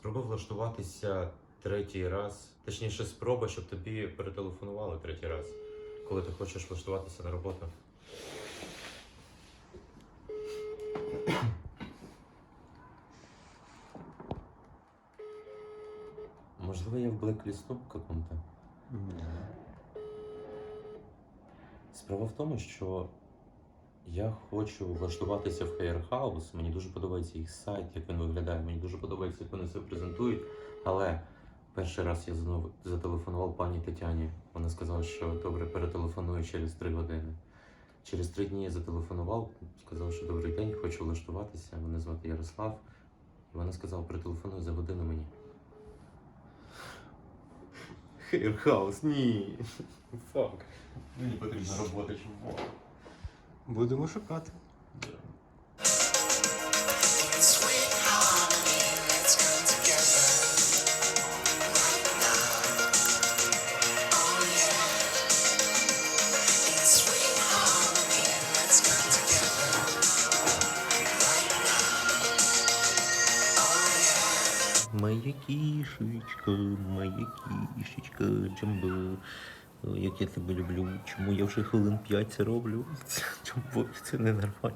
Спробуй влаштуватися третій раз. Точніше, спроба, щоб тобі перетелефонували третій раз, коли ти хочеш влаштуватися на роботу. Можливо, я в блек-лісту каком-то. Справа в тому, що я хочу влаштуватися в Hair House. Мені дуже подобається їх сайт, як він виглядає. Мені дуже подобається, як вони себе презентують. Але перший раз я знову зателефонував пані Тетяні. Вона сказала, що добре, перетелефоную через три години. Через три дні я зателефонував, сказав, що добрий день, хочу влаштуватися. Мене звати Ярослав. І вона сказала, перетелефонуй за годину мені. Hair House, ні. Фак. Мені потрібна робота, чому. Будемо шукати. Oh. Oh. Моя кішечка, моя кішечка, Джамбо. О, Як я тебе люблю. Чому я вже хвилин 5 це роблю? Джамбо, це. Не можу.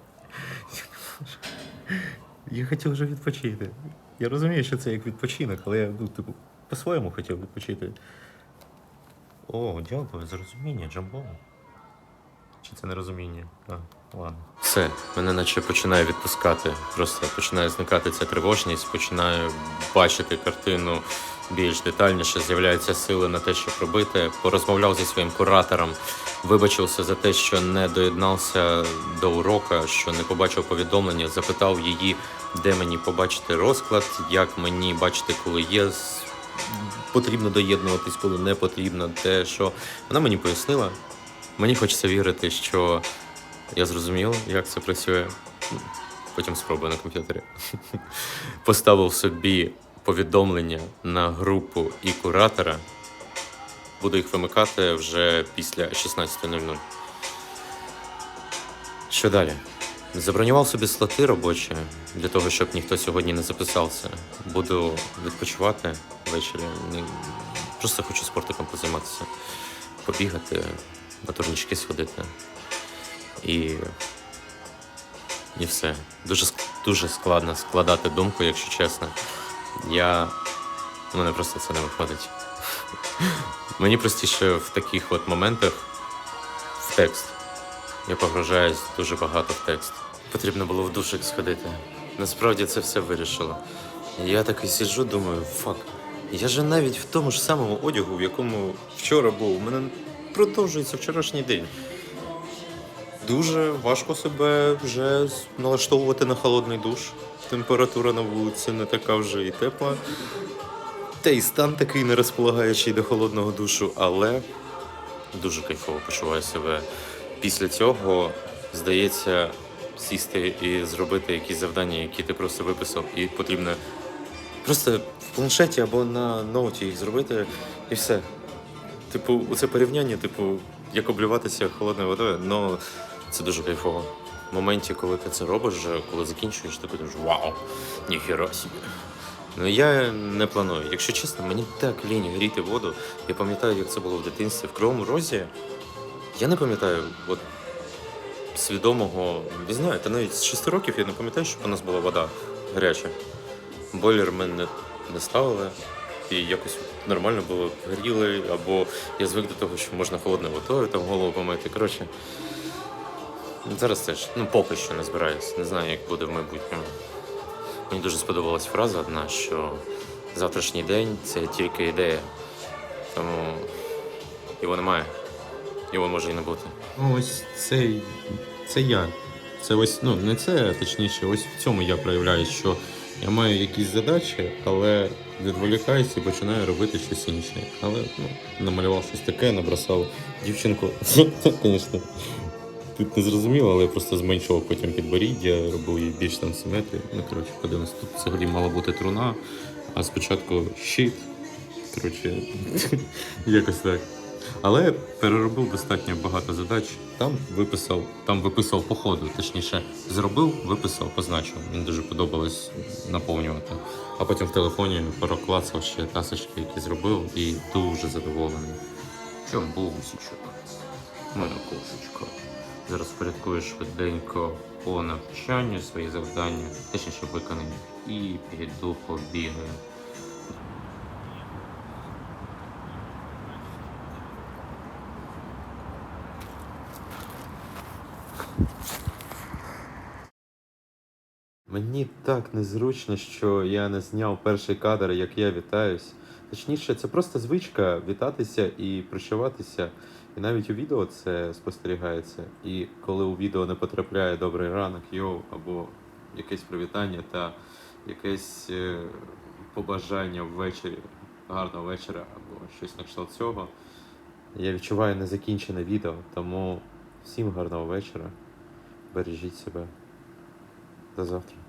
Я хотів вже відпочити. Я розумію, що це як відпочинок, але я ну, типу, по-своєму хотів відпочити. О, дякую за розуміння, Джамбо. Чи це не розуміння? А, ладно. Все, мене наче починає відпускати. Просто починає зникати ця тривожність, починаю бачити картину більш детальніше, з'являються сили на те, щоб робити. Порозмовляв зі своїм куратором, вибачився за те, що не доєднався до урока, що не побачив повідомлення, запитав її, де мені побачити розклад, як мені бачити, коли є потрібно доєднуватись, коли не потрібно, те, що вона мені пояснила. Мені хочеться вірити, що я зрозумів, як це працює. Потім спробую на комп'ютері. Поставив собі повідомлення на групу і куратора. Буду їх вимикати вже після 16.00. Що далі? Забронював собі слоти робочі для того, щоб ніхто сьогодні не записався. Буду відпочивати ввечері. Просто хочу спортиком позайматися, побігати, на турнічки сходити. І. І все. Дуже, дуже складно складати думку, якщо чесно. Я. У мене просто це не виходить. Мені простіше в таких от моментах в текст. Я погружаюсь дуже багато в текст. Потрібно було в душик сходити. Насправді це все вирішило. Я такий сиджу, думаю, фак. Я же навіть в тому ж самому одягу, в якому вчора був, у мене продовжується вчорашній день. Дуже важко себе вже налаштовувати на холодний душ. Температура на вулиці не така вже і тепла. Та й стан такий не розполагаючий до холодного душу, але дуже кайфово почуваю себе. Після цього, здається, сісти і зробити якісь завдання, які ти просто виписав, і потрібно просто в планшеті або на ноуті їх зробити, і все. Типу, це порівняння, типу, як облюватися холодною водою, ну це дуже кайфово. В моменті, коли ти це робиш, коли закінчуєш, ти думаєш, вау, ніхіра собі. Ну я не планую. Якщо чесно, мені так лінь гріти воду. Я пам'ятаю, як це було в дитинстві в Кривому Розі. Я не пам'ятаю, от свідомого, не знаю, та навіть з 6 років я не пам'ятаю, щоб у нас була вода гаряча. Бойлер ми не, не ставили, і якось нормально було гріли, або я звик до того, що можна холодною водою там голову помити. Коротше, зараз теж, ну поки що не збираюсь. Не знаю, як буде в майбутньому. Мені дуже сподобалась фраза одна, що завтрашній день це тільки ідея. Тому його немає. Його може і не бути. Ну, ось це, це я. Це ось, ну, не це, а точніше, ось в цьому я проявляю, що я маю якісь задачі, але відволікаюся і починаю робити щось інше. Але ну, намалював щось таке, набросав дівчинку. Звісно, тут не зрозуміло, але я просто зменшував потім підборіддя, робив її більш там симетрію. Ну, коротше, подивимось, тут взагалі мала бути труна, а спочатку щит. Коротше, якось так. Але переробив достатньо багато задач. Там виписав, там виписав по ходу, точніше, зробив, виписав, позначив. Мені дуже подобалось наповнювати. А потім в телефоні проклацав ще тасочки, які зробив, і дуже задоволений. Чом був усічок? Моя кошечка. Зараз впорядкую швиденько по навчанню свої завдання, точніше виконані, і піду побігаю. Мені так незручно, що я не зняв перший кадр, як я вітаюсь. Точніше, це просто звичка вітатися і прощаватися. І навіть у відео це спостерігається. І коли у відео не потрапляє добрий ранок, йоу, або якесь привітання та якесь е, побажання ввечері, гарного вечора, або щось на кшталт цього, я відчуваю незакінчене відео. Тому всім гарного вечора. Бережіть себе. До завтра.